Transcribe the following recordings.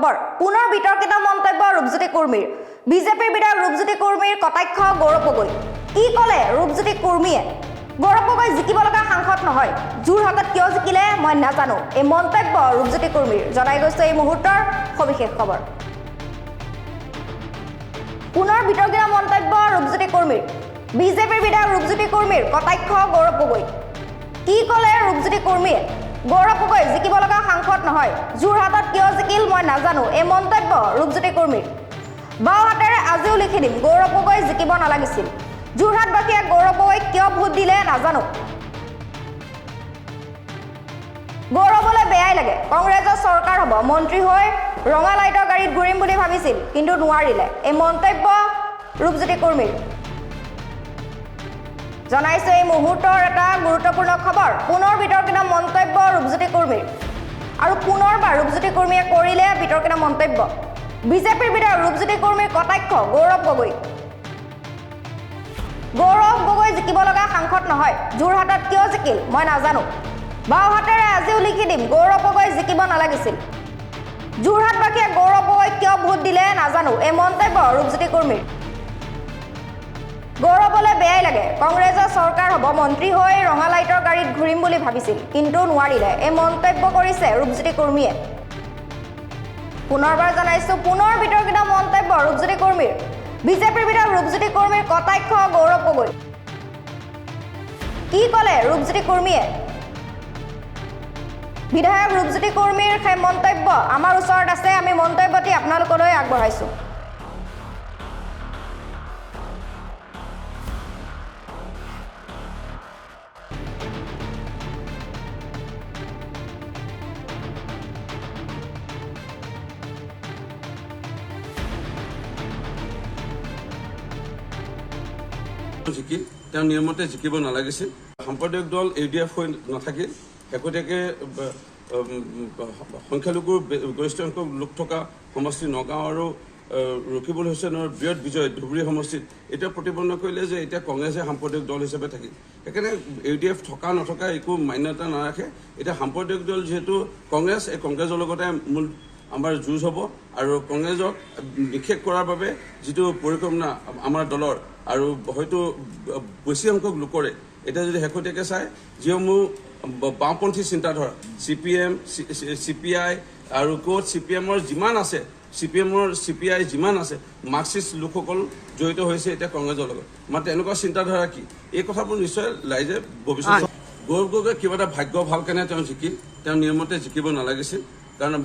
খবৰ। পুনৰ বিতৰ্কিত মন্তব্য ৰূপজ্যোতি কুৰ্মীৰ। বিজেপিৰ বিধায়ক ৰূপজ্যোতি কুৰ্মীৰ কটাক্ষ গৌৰৱ গগৈ কি ক'লে ৰূপজ্যোতি কুৰ্মীয়ে গৌৰৱ গগৈ জিকিব লগা সাংসদ নহয়। যোৰহাটত কিয় জিকিলে মই নাজানো। এই মন্তব্য ৰূপজ্যোতি কুৰ্মীৰ। জনাই গৈছে এই মুহূৰ্তৰ সবিশেষ খবৰ। পুনৰ বিতৰ্কিত মন্তব্য ৰূপজ্যোতি কুৰ্মীৰ। বিজেপিৰ বিধায়ক ৰূপজ্যোতি কুৰ্মীৰ কটাক্ষ গৌৰৱ গগৈ কি ক'লে ৰূপজ্যোতি কুৰ্মীয়ে গৌৰৱ গগৈ জিকিব লগা সাংসদ নহয়। যোৰহাটত কিয় জিকিল মই নাজানো এই মন্তব্য ৰূপজ্যোতি কুৰ্মীৰ। বাওঁ হাতেৰে আজিও লিখি দিম গৌৰৱ গগৈ জিকিব নালাগিছিল। যোৰহাটবাসীয়ে গৌৰৱ গগৈক কিয় ভোট দিলে নাজানো। গৌৰৱলৈ বেয়াই লাগে কংগ্ৰেছৰ চৰকাৰ হ'ব মন্ত্ৰী হৈ ৰঙা লাইটৰ গাড়ীত ঘূৰিম বুলি ভাবিছিল কিন্তু নোৱাৰিলে। এই মন্তব্য ৰূপজ্যোতি কুৰ্মীৰ। জনাইছো এই মুহূৰ্তৰ এটা গুৰুত্বপূৰ্ণ খবৰ। পুনৰ বিতৰ্কিত মন্তব্য ৰূপজ্যোতি কুৰ্মীৰ। আৰু পুনৰবাৰ ৰূপজ্যোতি কুৰ্মীয়ে কৰিলে বিতৰ্কিত মন্তব্য। বিজেপিৰ বিধায়ক ৰূপজ্যোতি কুৰ্মীৰ কটাক্ষ গৌৰৱ গগৈ। গৌৰৱ গগৈ জিকিব লগা সাংসদ নহয় যোৰহাটত কিয় জিকিল মই নাজানো। বাওঁ হাতেৰে আজিও লিখি দিম গৌৰৱ গগৈ জিকিব নালাগিছিল। যোৰহাটবাসীয়ে গৌৰৱ গগৈক কিয় ভোট দিলে নাজানো এই মন্তব্য ৰূপজ্যোতি কুৰ্মীৰ। গৌৰৱলৈ বেয়াই লাগে। কংগ্ৰেছৰ চৰকাৰ হ'ব মন্ত্ৰী হৈ ৰঙা লাইটৰ গাড়ীত ঘূৰিম বুলি ভাবিছিল কিন্তু নোৱাৰিলে। এই মন্তব্য কৰিছে ৰূপজ্যোতি কুৰ্মীয়ে। পুনৰবাৰ জনাইছো পুনৰ বিতৰ্কিত মন্তব্য ৰূপজ্যোতি কুৰ্মীৰ। বিজেপিৰ বিধায়ক ৰূপজ্যোতি কুৰ্মীৰ কটাক্ষ গৌৰৱ গগৈ। কি ক'লে ৰূপজ্যোতি কুৰ্মীয়ে? বিধায়ক ৰূপজ্যোতি কুৰ্মীৰ সেই মন্তব্য আমাৰ ওচৰত আছে আমি মন্তব্যটি আপোনালোকলৈ আগবঢ়াইছোঁ। জিকিল তেওঁ নিয়মতে জিকিব নালাগিছিল। সাম্প্ৰদায়িক দল ইউ ডি এফ হৈ নাথাকিল শেহতীয়াকৈ বে- গৰিষ্ঠ সংখ্যক লোক থকা সমষ্টি নগাঁও আৰু ৰকিবুল হুছেইনৰ বৃহৎ বিজয় ধুবুৰী সমষ্টিত। এতিয়া প্ৰতিপন্ন কৰিলে যে এতিয়া কংগ্ৰেছে সাম্প্ৰদায়িক দল হিচাপে থাকিল সেইকাৰণে ইউ ডি এফ থকা নথকা একো মান্যতা নাৰাখে। এতিয়া সাম্প্ৰদায়িক দল যিহেতু কংগ্ৰেছ এই কংগ্ৰেছৰ লগতে মূল আমাৰ যুঁজ হ'ব। আৰু কংগ্ৰেছক নিষেধ কৰাৰ বাবে যিটো পৰিকল্পনা আমাৰ দলৰ আৰু হয়তো বেছি সংখ্যক লোকৰে এতিয়া যদি শেহতীয়াকৈ চায় যিসমূহ বাওঁপন্থী চিন্তাধাৰা C P M C P I আৰু ক'ত চি পি এমৰ যিমান আছে চি পি এমৰ চি পি আই যিমান আছে মাৰ্কচিষ্ট লোকসকল জড়িত হৈছে এতিয়া কংগ্ৰেছৰ লগত। মাত্ৰ এনেকুৱা চিন্তাধাৰা কি? এই কথাবোৰ নিশ্চয় ৰাইজে ভৱিষ্যত গৌৰৱ গগৈ কিবা এটা ভাগ্য ভালো কাৰণে তেওঁ জিকিল তেওঁ নিয়মতে জিকিব নালাগিছিল। কাৰণ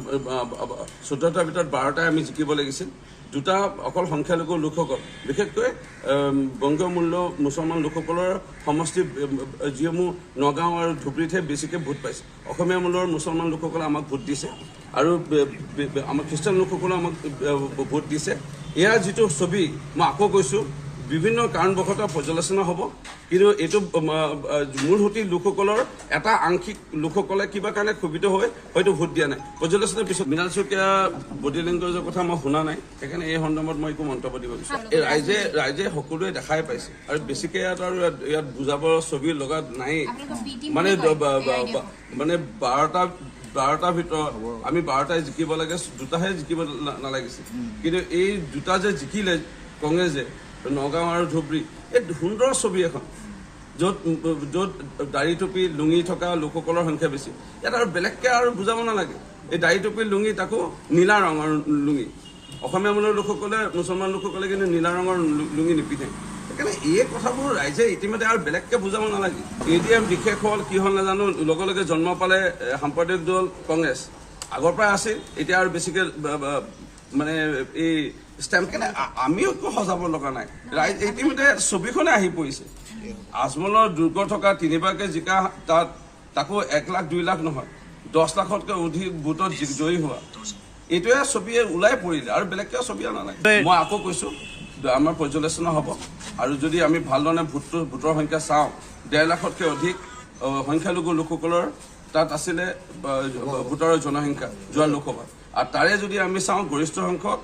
চৈধ্যটাৰ ভিতৰত বাৰটাই আমি জিকিব লাগিছিল। দুটা অকল সংখ্যালঘু লোকসকল বিশেষকৈ উম, বংগমূল্য মুছলমান লোকসকলৰ সমষ্টি যিসমূহ নগাঁও আৰু ধুবুৰীতহে বেছিকৈ ভোট পাইছে। অসমীয়া মূলৰ মুছলমান লোকসকলে আমাক ভোট দিছে আৰু আমাৰ খ্ৰীষ্টান লোকসকলে আমাক ভোট দিছে। এয়া যিটো ছবি মই আকৌ কৈছোঁ বিভিন্ন কাৰণবশতঃ পৰ্যালোচনা হ'ব। কিন্তু এইটো মূল সুঁতি লোকসকলৰ এটা আংশিক লোকসকলে কিবা কাৰণে ক্ষোভিত হৈ হয়তো ভোট দিয়া নাই। পৰ্যালোচনাৰ পিছত মৃণাল শইকীয়া বডি লেংগুৱেজৰ কথা মই শুনা নাই। সেইকাৰণে এই সন্দৰ্ভত মই একো মন্তব্য দিব বিচাৰোঁ। এই ৰাইজে ৰাইজে সকলোৱে দেখাই পাইছে। আৰু বেছিকৈ ইয়াত আৰু ইয়াত বুজাবৰ ছবি লগা নায়েই। মানে মানে বাৰটা বাৰটাৰ ভিতৰত আমি বাৰটাই জিকিব লাগে দুটাহে জিকিব নালাগিছিল কিন্তু এই দুটা যে জিকিলে কংগ্ৰেছে নগাঁও আৰু ধুবুৰী এই সুন্দৰ ছবি এখন য'ত য'ত দাড়ি টুপি লুঙি থকা লোকসকলৰ সংখ্যা বেছি। ইয়াত আৰু বেলেগকৈ আৰু বুজাব নালাগে। এই দাড়ি টুপি লুঙি তাকো নীলা ৰঙৰ লুঙি। অসমীয়া মূলৰ লোকসকলে মুছলমান লোকসকলে কিন্তু নীলা ৰঙৰ লুঙি নিপিন্ধে। সেইকাৰণে এই কথাবোৰ ৰাইজে ইতিমধ্যে আৰু বেলেগকৈ বুজাব নালাগে। এ ডি এম বিশেষ হ'ল কি হ'ল নাজানো লগে লগে জন্ম পালে সাম্প্ৰদায়িক দল কংগ্ৰেছ। আগৰ পৰাই আছিল এতিয়া আৰু বেছিকৈ মানে এই ষ্টেম্প কেনে আমিও একো সজাব লগা নাই। ৰাইজ ইতিমধ্যে ছবিখনে আহি পৰিছে। আজমলৰ দুৰ্গ থকা তিনিবাৰকৈ জিকা তাত তাকো এক লাখ দুই লাখ নহয়। দহ লাখতকৈ অধিক ভোটত জয়ী হোৱা। এইটোৱে ছবিয়ে ওলাই পৰিলে আৰু বেলেগকৈ ছবি অনা নাই। মই আকৌ কৈছোঁ আমাৰ পৰ্যালোচনা হ'ব। আৰু যদি আমি ভালধৰণে ভোটটো ভোটৰ সংখ্যা চাওঁ ডেৰ লাখতকৈ অধিক সংখ্যালঘু লোকসকলৰ তাত আছিলে আহ, ভোটাৰৰ জনসংখ্যা যোৱা লোকসভাত আৰু তাৰে যদি আমি চাওঁ গৰিষ্ঠ সংখ্যক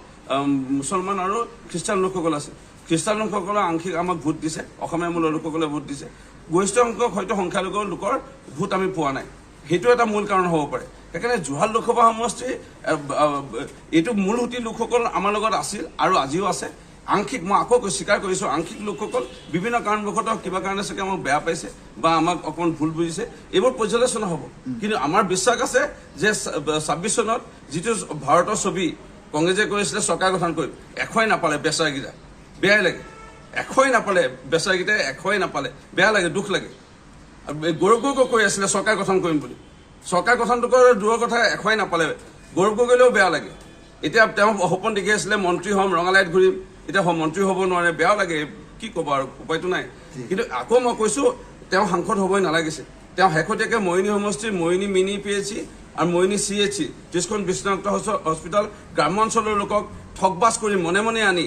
মুছলমান আৰু খ্ৰীষ্টান লোকসকল আছে। খ্ৰীষ্টান লোকসকলে আংশিক আমাক ভোট দিছে অসমীয়া মূলৰ লোকসকলে ভোট দিছে। গৰিষ্ঠ সংখ্যক হয়তো সংখ্যালঘু লোকৰ ভোট আমি পোৱা নাই। সেইটো এটা মূল কাৰণ হ'ব পাৰে। সেইকাৰণে যোৰহাট লোকসভা সমষ্টি এইটো মূল সুঁতি লোকসকল আমাৰ লগত আছিল আৰু আজিও আছে। আংশিক মই আকৌ স্বীকাৰ কৰিছোঁ আংশিক লোকসকল বিভিন্ন কাৰণবশতঃ কিবা কাৰণে চাগে আমাক বেয়া পাইছে বা আমাক অকণমান ভুল বুজিছে এইবোৰ পৰ্যালোচনা হ'ব। কিন্তু আমাৰ বিশ্বাস আছে যে ছাব্বিছ চনত যিটো ভাৰতৰ ছবি কংগ্ৰেছে কৰিছিলে চৰকাৰ গঠন কৰি এশই নাপালে বেচাৰকেইটা। বেয়াই লাগে। এশই নাপালে বেচাৰকেইটাই এশই নাপালে। বেয়া লাগে দুখ লাগে। গৌৰৱ গগৈ কৈ আছিলে চৰকাৰ গঠন কৰিম বুলি। চৰকাৰ গঠনটো কৰা দূৰৰ কথা এশই নাপালে। গৌৰৱ গগৈলেও বেয়া লাগে। এতিয়া তেওঁ সপোন দেখি আছিলে মন্ত্ৰী হ'ম ৰঙালাইত ঘূৰিম। এতিয়া মন্ত্ৰী হ'ব নোৱাৰে বেয়াও লাগে। কি ক'ব আৰু উপায়তো নাই। কিন্তু আকৌ মই কৈছোঁ তেওঁ সাংসদ হ'বই নালাগিছিল। তেওঁ শেহতীয়াকৈ মৰিনী সমষ্টিৰ Mariani mini P H C আৰু মৰিনী চি এইচ চি ত্ৰিছখন বিশ্বনাথ হস্পিটেল গ্ৰাম্য অঞ্চলৰ লোকক ঠগবাজ কৰি মনে মনে আনি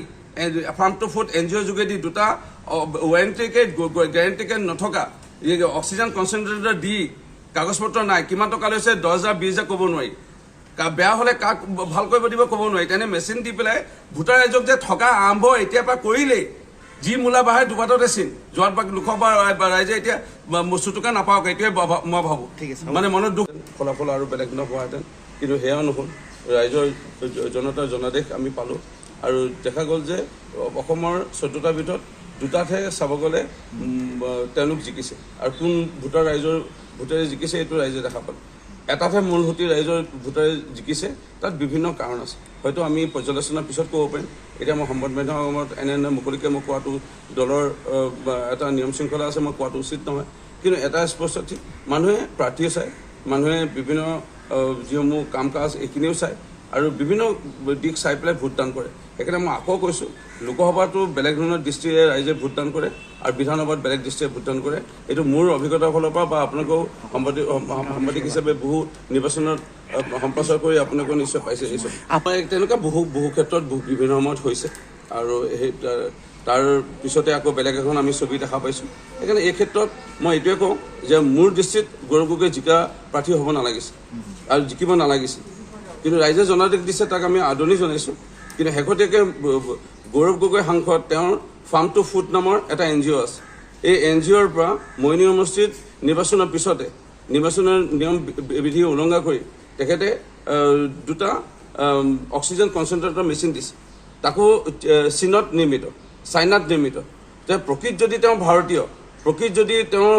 farm to food N G অ'ৰ যোগেদি দুটা ৱাৰেণ্টিকে গেৰেণ্টিকে নথকা অক্সিজেন কনচেনট্ৰেটৰ দি কাগজ পত্ৰ নাই, কিমান টকা লৈছে, দহ হাজাৰ বিছ হাজাৰ ক'ব নোৱাৰি। বেয়া হ'লে কাক ভালো কৰিব দিব ক'ব নোৱাৰি। তেনে মেচিন দি পেলাই ভোটাৰ ৰাইজক যে থকা আৰম্ভ এতিয়াৰ পৰা কৰিলেই যি মূলা বাঢ়ে দুবাটতে চিন যোৱাত বা লোকসভা বা ৰাইজে এতিয়া চুটুকা নাপাওক এইটোৱে মই ভাবোঁ। ঠিক আছে। মানে মনত দুখ ফলাফল আৰু বেলেগ নপোৱাহেঁতেন কিন্তু সেয়াও নহ'ল। ৰাইজৰ জনতাৰ জনাদেশ আমি পালোঁ। আৰু দেখা গ'ল যে অসমৰ চৈধ্যটাৰ ভিতৰত দুটাতহে চাব গ'লে তেওঁলোক জিকিছে। আৰু কোন ভোটাৰ ৰাইজৰ ভোটাৰে জিকিছে এইটো ৰাইজে দেখা পালে। এটাতহে মূল সুঁতি ৰাইজৰ ভোটাৰে জিকিছে তাত বিভিন্ন কাৰণ আছে। হয়তো আমি পৰ্যালোচনাৰ পিছত ক'ব পাৰিম। এতিয়া মই সংবাদ মাধ্যমৰ সময়ত এনে এনে মুকলিকৈ মই কোৱাটো দলৰ এটা নিয়ম শৃংখলা আছে মই কোৱাটো উচিত নহয়। কিন্তু এটা স্পষ্ট ঠিক মানুহে প্ৰাৰ্থীয়ে চায়। মানুহে বিভিন্ন যিসমূহ কাম কাজ এইখিনিও চায়। আৰু বিভিন্ন দিশ চাই পেলাই ভোটদান কৰে। সেইকাৰণে মই আকৌ কৈছোঁ লোকসভাতো বেলেগ ধৰণৰ দৃষ্টিৰে ৰাইজে ভোটদান কৰে আৰু বিধানসভাত বেলেগ দৃষ্টিৰে ভোটদান কৰে। এইটো মোৰ অভিজ্ঞতাৰ ফালৰ পৰা বা আপোনালোকেও সাংবাদিক সাংবাদিক হিচাপে বহু নিৰ্বাচনত সম্প্ৰচাৰ কৰি আপোনালোকেও নিশ্চয় পাইছে এইচব আমাৰ তেনেকুৱা বহু বহু ক্ষেত্ৰত বিভিন্ন সময়ত হৈছে আৰু সেই তাৰ পিছতে আকৌ বেলেগ এখন আমি ছবি দেখা পাইছোঁ। সেইকাৰণে এই ক্ষেত্ৰত মই এইটোৱে কওঁ যে মোৰ দৃষ্টিত গৌৰৱ গগৈ জিকা প্ৰাৰ্থী হ'ব নালাগিছিল আৰু জিকিব নালাগিছিল কিন্তু ৰাইজে জনাদেশ দিছে, তাক আমি আদৰণি জনাইছোঁ। কিন্তু শেহতীয়াকৈ গৌৰৱ গগৈ সাংসদ, তেওঁৰ ফাৰ্ম টু ফুড নামৰ এটা এন জি অ' আছে। এই এন জি অ'ৰ পৰা মইনী সমষ্টিত নিৰ্বাচনৰ পিছতে, নিৰ্বাচনৰ নিয়ম বিধি উলংঘা কৰি তেখেতে দুটা অক্সিজেন কনচেনট্ৰেটৰ মেচিন দিছে। তাকো চীনত নিৰ্মিত, চাইনাত নিৰ্মিত। যে প্ৰকৃত যদি তেওঁ ভাৰতীয়, প্ৰকৃত যদি তেওঁৰ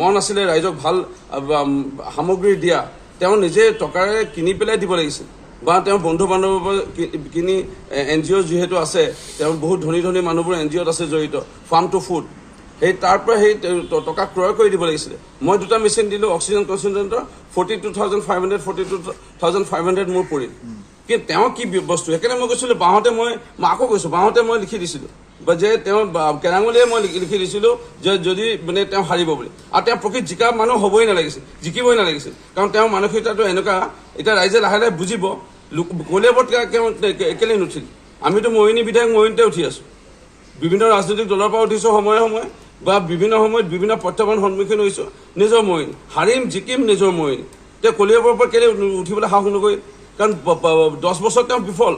মন আছিলে ৰাইজক ভালো সামগ্ৰী দিয়া তেওঁ নিজে টকাৰে কিনি পেলাই দিব লাগিছিল। বা তেওঁৰ বন্ধু বান্ধৱৰ পৰা কিনি এন জি অ' যিহেতু আছে, তেওঁ বহুত ধনী ধনী মানুহবোৰ এন জি অ'ত আছে জড়িত ফাৰ্ম টু ফুড সেই তাৰ পৰা সেই টকা ক্ৰয় কৰি দিব লাগিছিলে। মই দুটা মেচিন দিলোঁ oxygen concentrator forty two thousand five hundred forty two thousand five hundred মোৰ পৰিল। কিন্তু তেওঁ কি বস্তু? সেইকাৰণে মই কৈছিলোঁ, বাঁহতে মই মই আকৌ কৈছোঁ, বাঁহতে মই লিখি দিছিলোঁ। বা যে তেওঁ কেৰাঙুলিয়ে মই লিখি- দিছিলোঁ যে যদি মানে তেওঁ হাৰিব বুলি। আৰু তেওঁ প্ৰকৃত জিকা মানুহ হ'বই নালাগিছিল, জিকিবই নালাগিছিল। কাৰণ তেওঁৰ মানসিকতাটো এনেকুৱা, এতিয়া ৰাইজে লাহে লাহে বুজিব, লোক কলিয়াবৰত কেলৈ নুঠিল। আমিতো মৰিনী বিধায়ক মৰিণীতে উঠি আছোঁ। বিভিন্ন ৰাজনৈতিক দলৰ পৰা উঠিছোঁ সময়ে সময়ে, বা বিভিন্ন সময়ত বিভিন্ন প্ৰত্যাহ্বান সন্মুখীন হৈছোঁ, নিজৰ মৰিণ হাৰিম, জিকিম নিজৰ মৰিণ তেওঁ কলিয়াবৰৰ পৰা কেলৈ উঠিবলৈ সাহস নকৰিল? কাৰণ দহ বছৰ তেওঁ বিফল।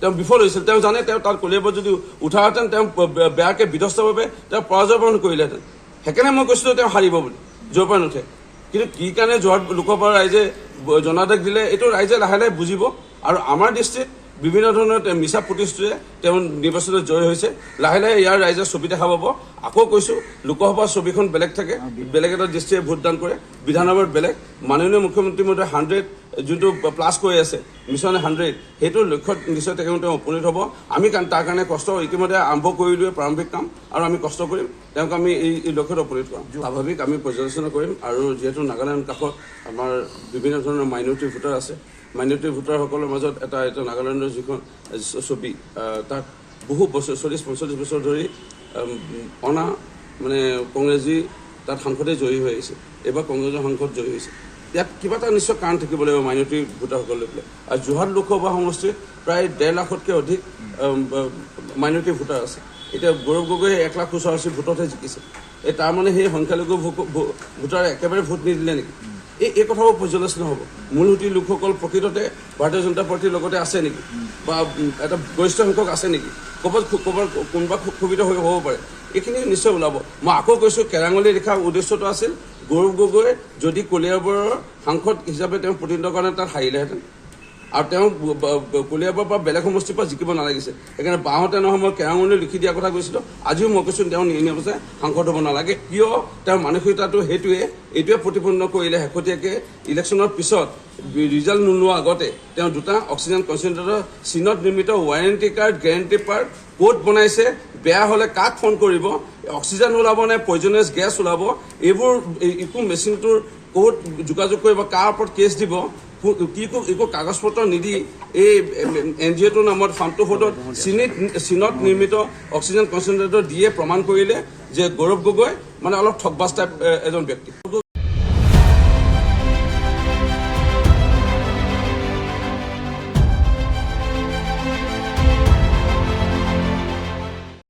তেওঁ বিফল হৈছিল, তেওঁ জানে, তেওঁ তাত কলিয়াবৰ যদি উঠাহেঁতেন, তেওঁ বেয়াকৈ বিধ্বস্তভাৱে তেওঁ পৰাজয় বৰণ কৰিলেহেঁতেন। সেইকাৰণে মই কৈছিলোঁ, তেওঁ হাৰিব বুলি, য'ৰ পৰা নুঠে। কিন্তু কি কাৰণে যোৰহাট লোকসভাৰ ৰাইজে ব- জনাদেশ দিলে, এইটো ৰাইজে লাহে লাহে বুজিব। আৰু আমাৰ দৃষ্টিত বিভিন্ন ধৰণৰ মিছা প্ৰতিশ্ৰুতিৰে তেওঁ নিৰ্বাচনত জয় হৈছে। লাহে লাহে ইয়াৰ ৰাইজে ছবি দেখা পাব। আকৌ কৈছোঁ, লোকসভাৰ ছবিখন বেলেগ থাকে। বেলেগ এটা দৃষ্টিৰে ভোটদান কৰে। বিধানসভাত বেলেগ। মাননীয় মুখ্যমন্ত্ৰী মহোদয় হাণ্ড্ৰেড, যোনটো প্লাছ কৈ আছে, মিছন হাণ্ড্ৰেড, সেইটো লক্ষ্যত নিশ্চয় তেওঁ উপনীত হ'ব। আমি তাৰ কাৰণে কষ্ট ইতিমধ্যে আৰম্ভ কৰিলোৱে প্ৰাৰম্ভিক কাম আৰু আমি কষ্ট কৰিম। তেওঁক আমি এই এই লক্ষ্যত উপনীত কৰাম। স্বাভাৱিক আমি পৰ্যালোচনা কৰিম আৰু যিহেতু নাগালেণ্ড কাষত আমাৰ বিভিন্ন ধৰণৰ মাইনৰিটি ভোটাৰ আছে মাইনৰিটি ভোটাৰসকলৰ মাজত এটা এটা নাগালেণ্ডৰ যিখন ছবি তাত বহু বছৰ চল্লিছ পঞ্চল্লিছ বছৰ ধৰি অনা মানে কংগ্ৰেছী তাত সাংসদে জয়ী হৈ আহিছে। এইবাৰ কংগ্ৰেছৰ সাংসদ জয়ী হৈছে। ইয়াত কিবা এটা নিশ্চয় কাৰণ থাকিব লাগিব মাইনৰিটি ভোটাৰসকল লৈ আৰু যোৰহাট লোকসভা সমষ্টিত প্ৰায় ডেৰ লাখতকৈ অধিক মাইনৰিটি ভোটাৰ আছে। এতিয়া গৌৰৱ গগৈ এক লাখ ওচৰাওচৰি ভোটতহে জিকিছে। এই তাৰমানে সেই সংখ্যালঘু ভোটাৰে একেবাৰে ভোট নিদিলে নেকি? এই এই কথাবোৰ পৰ্যালোচনা হ'ব। মূলসুঁতি লোকসকল প্ৰকৃততে ভাৰতীয় জনতা পাৰ্টীৰ লগতে আছে নেকি? বা এটা গৰিষ্ঠ সংখ্যক আছে নেকি? ক'ৰবাত ক'ৰবাত কোনোবা ক্ষোভিত হৈ হ'ব পাৰে। এইখিনি নিশ্চয় ওলাব। মই আকৌ কৈছোঁ, কেৰাঙলী লিখাৰ উদ্দেশ্যটো আছিল, গৌৰৱ গগৈ যদি কলিয়াবৰৰ সাংসদ হিচাপে তেওঁ প্ৰতিনিধিত্বৰ কাৰণে তাত হাৰিলেহেঁতেন। আৰু তেওঁ কলিয়াবৰৰ পৰা বেলেগ সমষ্টিৰ পৰা জিকিব নালাগিছে। সেইকাৰণে বাওঁতে নহয়, মই কেৰাঙনি লিখি দিয়াৰ কথা কৈছিলোঁ। আজিও মই কৈছোঁ, তেওঁ নিৰ্ণয় সাংসদ হ'ব নালাগে। কিয়? তেওঁৰ মানসিকতাটো সেইটোৱে। এইটোৱে প্ৰতিপন্ন কৰিলে শেহতীয়াকৈ ইলেকশ্যনৰ পিছত ৰিজাল্ট নোলোৱাৰ আগতে, তেওঁ দুটা অক্সিজেন কনচেণ্ট্ৰেটৰ চীনত নিৰ্মিত ৱাৰেণ্টি কাৰ্ড গেৰেণ্টি কাৰ্ড ক'ত বনাইছে, বেয়া হ'লে কাক ফোন কৰিব, অক্সিজেন ওলাব নে পয়জনাছ গেছ ওলাব, এইবোৰ, এই- একো মেচিনটোৰ ক'ত যোগাযোগ কৰিব, কাৰ ওপৰত কেছ দিব কো- একো কাগজ পত্ৰ নিদি এই এন জি অ'টোৰ নামত ফাৰ্মটো ফটোত চীনিত চীনত নিৰ্মিত অক্সিজেন কনচেণ্ট্ৰেটৰ দিয়ে প্ৰমাণ কৰিলে যে গৌৰৱ গগৈ মানে অলপ ঠগবাজ টাইপ এজন ব্যক্তি।